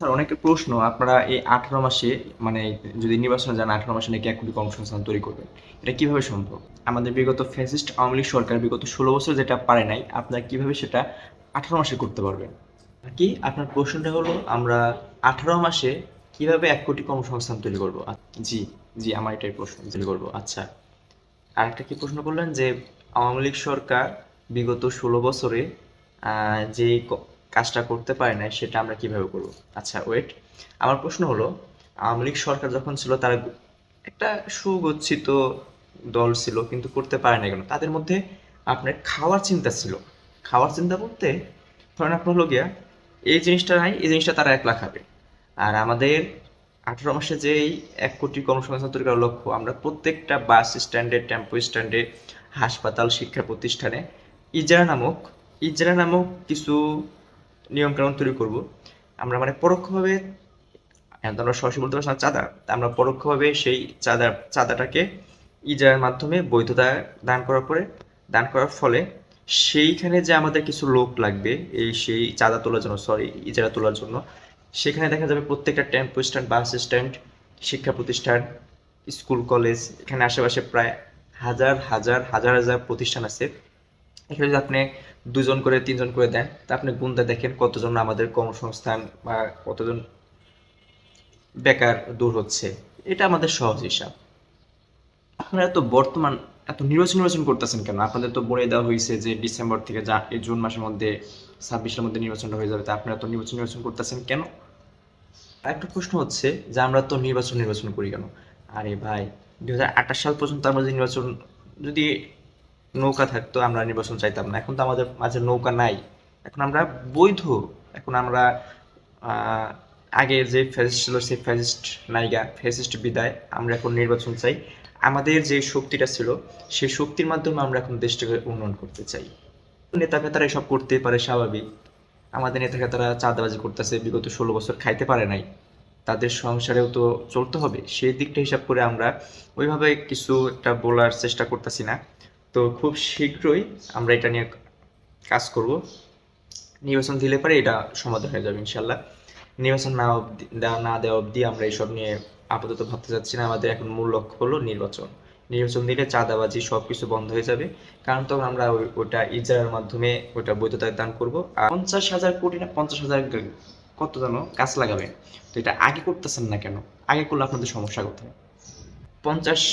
Sir প্রশ্ন। আপনারা এই আঠারো মাসে মানে যদি নির্বাচনে যান, আঠারো মাসে নাকি এক কোটি কর্মসংস্থান তৈরি করবেন। এটা কীভাবে সম্ভব? আমাদের বিগত ফ্যাসিস্ট আওয়ামী লীগ সরকার বিগত ষোলো বছর যেটা পারে নাই, আপনারা কীভাবে সেটা আঠারো মাসে করতে পারবেন? কি, আপনার প্রশ্নটা হলো, আমরা আঠারো মাসে কীভাবে এক কোটি কর্মসংস্থান তৈরি করব? জি জি, আমার এটাই প্রশ্ন, তৈরি করব। আচ্ছা আরেকটা কি প্রশ্ন করলেন যে, আওয়ামী লীগ সরকার বিগত ষোলো বছরে যে কাজটা করতে পারে না সেটা আমরা কীভাবে করব? আচ্ছা ওয়েট আমার প্রশ্ন হলো, আওয়ামী লীগ সরকার যখন ছিল, তারা একটা সুগচ্ছিত দল ছিল, কিন্তু করতে পারে না কেন? তাদের মধ্যে আপনার খাওয়ার চিন্তা ছিল। খাওয়ার চিন্তা বলতে, ধরেন আপনার হলো গিয়া, এই জিনিসটা নাই, এই জিনিসটা তারা একলা খাবে আর আমাদের আঠারো মাসে যে এই এক কোটি কর্মসংস্থান তৈরি করার লক্ষ্য, আমরা প্রত্যেকটা বাস স্ট্যান্ডে, টেম্পো স্ট্যান্ডে, হাসপাতাল, শিক্ষা প্রতিষ্ঠানে, ইজারা নামক ইজারা নামক কিছু নিয়মকানুন তৈরি করব। আমরা মানে পরোক্ষভাবে আমরা সরাসরি বলতে পারছি না, চাঁদা। আমরা পরোক্ষভাবে সেই চাঁদা, চাঁদাটাকে ইজারার মাধ্যমে বৈধতা দান করার পরে, দান করার ফলে সেইখানে যে আমাদের কিছু লোক লাগবে, এই সেই চাঁদা তোলার জন্য সরি ইজারা তোলার জন্য, সেখানে দেখা যাবে প্রত্যেকটা টেম্পো স্ট্যান্ড বাস স্ট্যান্ড শিক্ষা প্রতিষ্ঠান স্কুল কলেজ এখানে আশেপাশে প্রায় হাজার হাজার হাজার হাজার প্রতিষ্ঠান আছে। এখানে যদি আপনি দুজন করে, তিনজন করে দেন, তা আপনি গুনতে দেখেন কতজন আমাদের কর্মসংস্থান বা কতজন বেকার দূর হচ্ছে। এটা আমাদের সহজ হিসাব। আপনারা তো বর্তমান এত নির্বাচন নির্বাচন করতেছেন কেন? আপনাদের তো বলে দেওয়া হয়েছে যে ডিসেম্বর থেকে যা এই জুন মাসের মধ্যে ছাব্বিশের মধ্যে নির্বাচনটা হয়ে যাবে, তা আপনারা তো নির্বাচন নির্বাচন করতেছেন কেন? একটা প্রশ্ন হচ্ছে যে আমরা তো নির্বাচন নির্বাচন করি কেন? আরে ভাই, দুই হাজার আঠাশ সাল পর্যন্ত আমরা যদি নির্বাচন যদি নৌকা থাকতো, আমরা নির্বাচন চাইতাম না। এখন তো আমাদের মাঝে নৌকা নাই। এখন আমরা বৈধ। এখন আমরা আগে যে ফ্যাসিস্ট ছিল সেই ফ্যাসিস্ট নাইগা ফ্যাসিস্ট বিদায়, আমরা এখন নির্বাচন চাই। আমাদের যে শক্তিটা ছিল, সেই শক্তির মাধ্যমে আমরা এখন দেশটাকে উন্নয়ন করতে চাই। নেতা ফেতারা এসব করতে পারে স্বাভাবিক। আমাদের নেতা ফেতারা চাঁদাবাজি করতেছে, বিগত ষোলো বছর খাইতে পারে নাই। তাদের সংসারেও তো চলতে হবে। সেই দিকটা হিসাব করে আমরা ওইভাবে কিছু একটা বলার চেষ্টা করতেছি না। তো খুব শীঘ্রই আমরা এটা নিয়ে কাজ করব। নির্বাচন দিলে পরে এটা সমাধান হয়ে যাবে ইনশাল্লাহ নির্বাচন না অবধি- না দেওয়া অবধি আমরা এইসব নিয়ে আপাতত ভাবতে চাচ্ছি না। আমাদের এখন মূল লক্ষ্য হলো নির্বাচন। নির্বাচন দিলে চাঁদাবাজি সব কিছু বন্ধ হয়ে যাবে। কারণ তখন আমরা ওটা ইজারার মাধ্যমে ওটা বৈধতা দান করব। আর পঞ্চাশ হাজার কোটি না, পঞ্চাশ হাজার কত জানো? গাছ লাগাবে। তো এটা আগে করতেছেন না কেন? আগে করলে আপনাদের সমস্যা কোথায়? পঞ্চাশ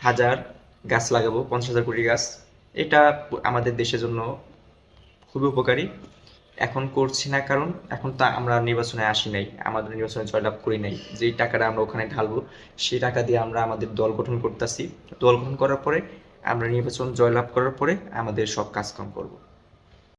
হাজার গাছ লাগাবো, পঞ্চাশ হাজার কোটি গাছ। এটা আমাদের দেশের জন্য খুবই উপকারী। এখন করছি না কারণ এখন তো আমরা নির্বাচনে আসি নাই, আমাদের নির্বাচনে জয়লাভ করি নাই। যেই টাকাটা আমরা ওখানে ঢালবো, সেই টাকা দিয়ে আমরা আমাদের দল গঠন করতেছি। দল গঠন করার পরে, আমরা নির্বাচন জয়লাভ করার পরে আমাদের সব কাজকাম করব।